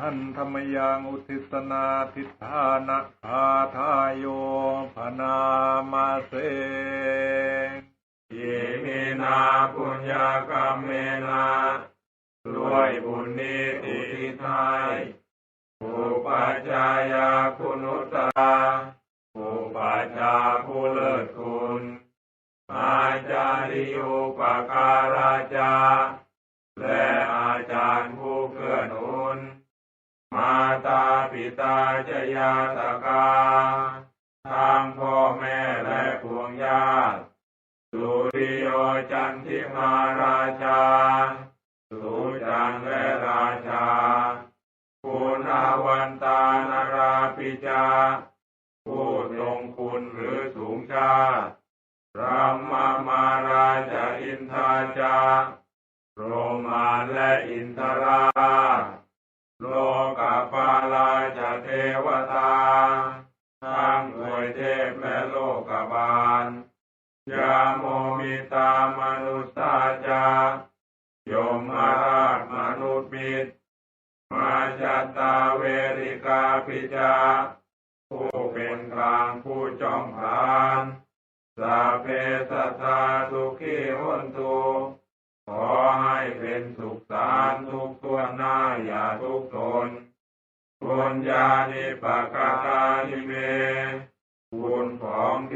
ท่านธรรมยังอุทิศนาทิฏฐานะคาทายโยพนามาเสยิมินาปุญญากรรมเมนาด้วยบุญนี้อุทิศให้อุปัจจายาคุณุตตาอุปัจจาผู้เลิศคุณอาจาริยุปการาจา จยาตกา ทางพ่อแม่และพวงญาติสุริโยจันทิมาราชา สุจันและราชาคุณาวันตานาราปิจาผู้ทรงคุณหรือสูงชาติระมามาราชาอินทาจาโรมานและอินท กบาล ยาโมมิตามนุสสาจายมมาราชมนุษย์มิตร มาจัตตาเวริกาปิจา ผู้เป็นกลางผู้จอมผานสาเพสัตาสุขีหุนตุขอให้เป็นสุขสารทุกตัวหน้าอย่าทุกตนปุญญาณิปกาตานิเม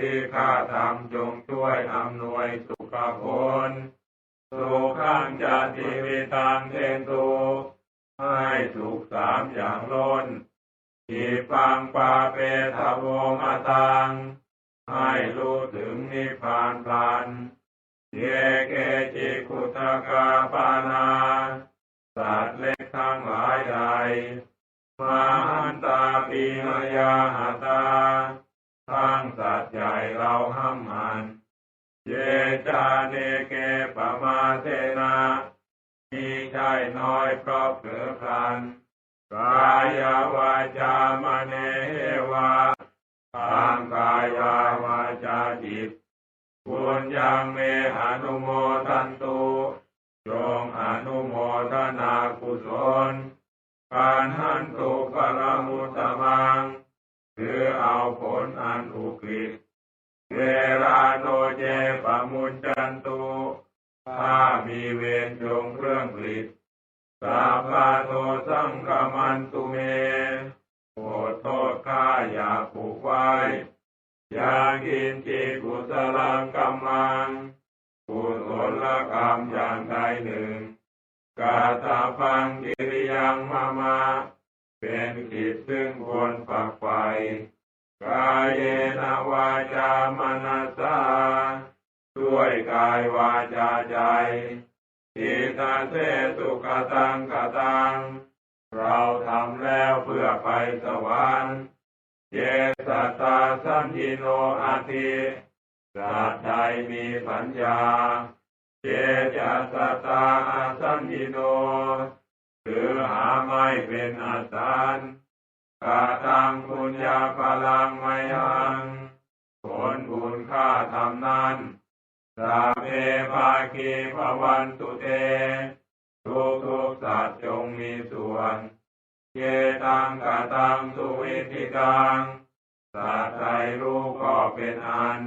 ที่ข้าทำจงช่วยอำนวยสุขผล สุขังจะติวิตังเทนตุให้สุขสามอย่างล้นทีปังปาเปทโวมาตัง ให้รู้ถึงนิพพานพลันเยเกจิคุตกาปานาสัตว์เล็กทั้งหลายใดมาหันตาปีมยาหตาาเนเกปมาเทนามีใช่น้อยเพราะเผลอพลันกายวาจามเนวาทางกายวาวาจาจิตบุญยังเมหานุโมทันตุจงอนุโมทนากุศลการห มีเวรจงเครื่องผลิตสาพาโทสังกมันตุเมโปรดโทษข้าอย่าผูกไว้อยากินจิกุสลังกรรมังกุศลกรรมอย่างใดหนึ่งกาตาฟังกิริยังมามา เป็นกิจซึ่งควรฝักใฝ่กายเยนวาจามนัสสา ด้วยกายวาจาใจทิตาเสสุขตังกตัง เราทำแล้วเพื่อไปสวรรค์เยสัตตาสัมยิโนอาทิสัตว์ใดมีปัญญาเจจัสตาอาสัมยิโนคือหาไม่เป็นอาสารกาตังปุญญาพลังไมยังผลบุญค่าทำนั้น สาเพภาคีภวันตุเต ทุกทุกสัตว์จงมีส่วนเยตังกตังสุวิธิตังสัตว์ใดรู้ก็เป็นอัน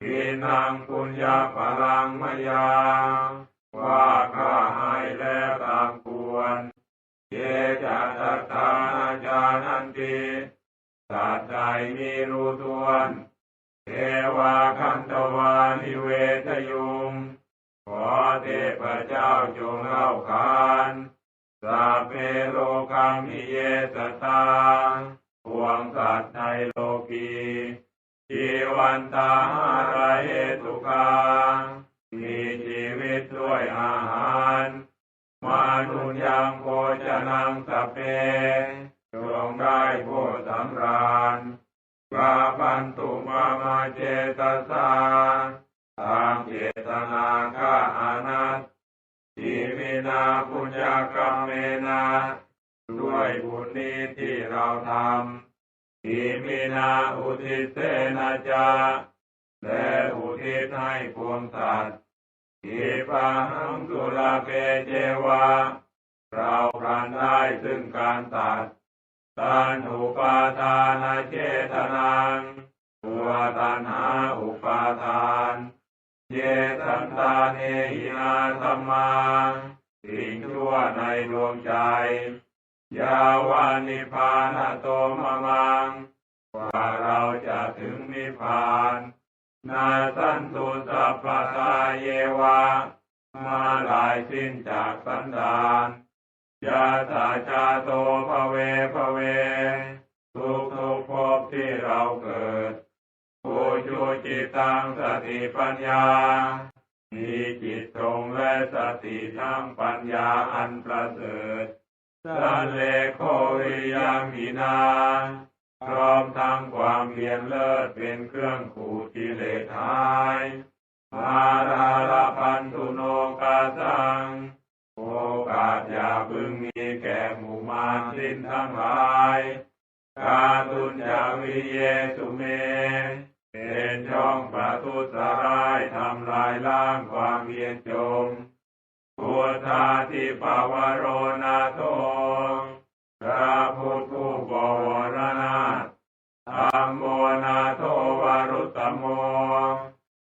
ทินังปุญญาพลังมยา ว่าข้าให้แล้วตามควรเยจัตตานาจานันติสัตว์ใดมี จ้าจงเล่าขานสาเปโลกังมิเยสตาพวงสัตว์ในโลกีชีวันตาหาระเหตุกามีชีวิตด้วยอาหารมานุยังโภชนังสพเพจงได้ผู้สำราญกาปันตุมามาเจตสาทางเจตนาข้าอนัต นาปุญญากรรมเมนาด้วยบุญนี้ที่เราทำทีมินาอุทิเสนาจาและอุทิศให้พวงสัตว์ทีปะหังสุลาเปเจวาเราพรันได้ซึ่งการตัดตันอุปาทานเจตนังตัวตันหาอุปาทาน เจตันตาเนหินาธรรมา สิ่งชั่วในดวงใจ ยาวานิพานโตมะมังว่าเราจะถึงนิพพาน นาสันตุสัพพาเยวะ มาลายสิ้นจากสันดานยาตาจาโตภเวภเว ทุกทุกภพที่เราเกิดผู้ชูจิตตังสติปัญญา มีจิตตรงและสติทั้งปัญญาอันประเสริฐสันเลโควิยังหินาพร้อมทั้งความเพียรเลิศเป็นเครื่องขูดกิเลสหายมาราลพันธุโนกาสัง โอกาสอย่าพึงมีแก่หมู่มารสิ้นทั้งหลาย ธาทิปาวโรนาโตพระพุทธบวรนาธรรมโมนาโทวารุตตโม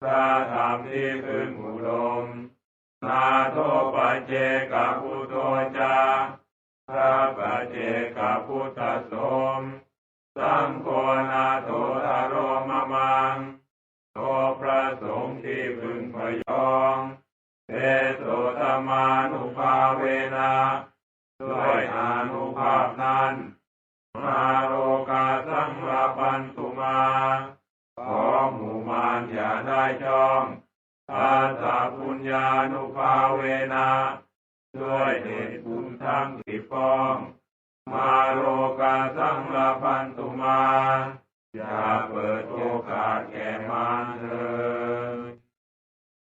พระธรรมที่พึงอุดมนาโทปัจเจกพุทโธจาพระปัจเจกพุทธสม ภาเวนะด้วยอานุภาพนั้นมาโรกาสังลาปันตุมาขอหมู่มารอย่าได้จองอาสาปุญญานุภาเวนะด้วยเหตุบุญทั้งที่ป้อง มาโรกาสังลาพันตุมา อย่าเปิดโอกาสแก่มารเถิด